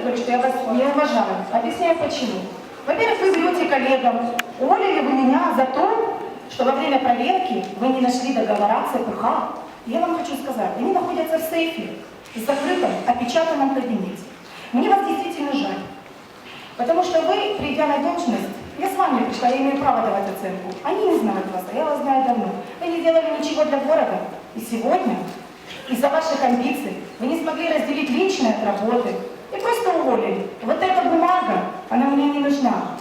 вас не уважаю. Объясняю почему. Во-первых, вы врете коллегам. Уволили вы меня за то, что во время проверки вы не нашли договора ЦПХ. Я вам хочу сказать, они находятся в сейфе, в закрытом, опечатанном кабинете. Мне вас действительно жаль. Потому что вы, придя на должность, я с вами пришла, я имею право давать оценку. Они не знают вас, а я вас знаю давно. Вы не делали ничего для города. И сегодня, из-за ваших амбиций, вы не смогли разделить личное от работы. Уволили. Вот эта бумага, она мне не нужна.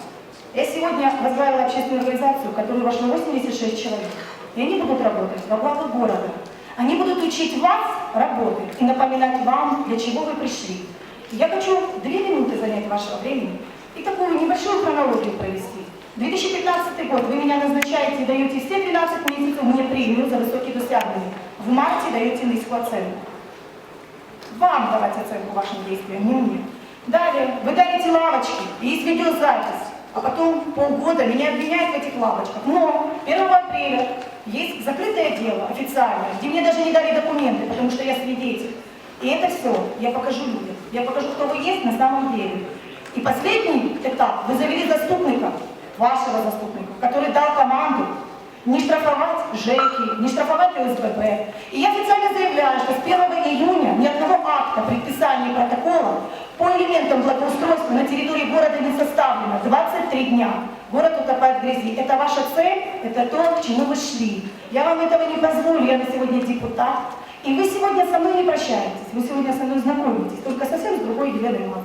Я сегодня возглавила общественную организацию, в которую вошло 86 человек. И они будут работать во благо города. Они будут учить вас работать и напоминать вам, для чего вы пришли. Я хочу две минуты занять вашего времени и такую небольшую хронологию провести. 2015 год вы меня назначаете и даете все 12 месяцев мне премию за высокие достижения. В марте даете низкую оценку. Вам давать оценку вашим действиям, не мне. Далее, вы дарите лавочки, есть видеозапись, а потом полгода меня обвиняют в этих лавочках. Но 1 апреля есть закрытое дело официальное, где мне даже не дали документы, потому что я свидетель. И это все я покажу людям. Я покажу, кто вы есть на самом деле. И последний этап, вы завели заступника, вашего заступника, который дал команду не штрафовать ЖЭКи, не штрафовать ОСББ. И я официально заявляю, что с 1 июня ни одного акта по элементам благоустройства на территории города не составлено. 23 дня. Город утопает в грязи. Это ваша цель, это то, к чему вы шли. Я вам этого не позволю, я на сегодня депутат. И вы сегодня со мной не прощаетесь, вы сегодня со мной знакомитесь, только совсем с другой Еленой Ивановной.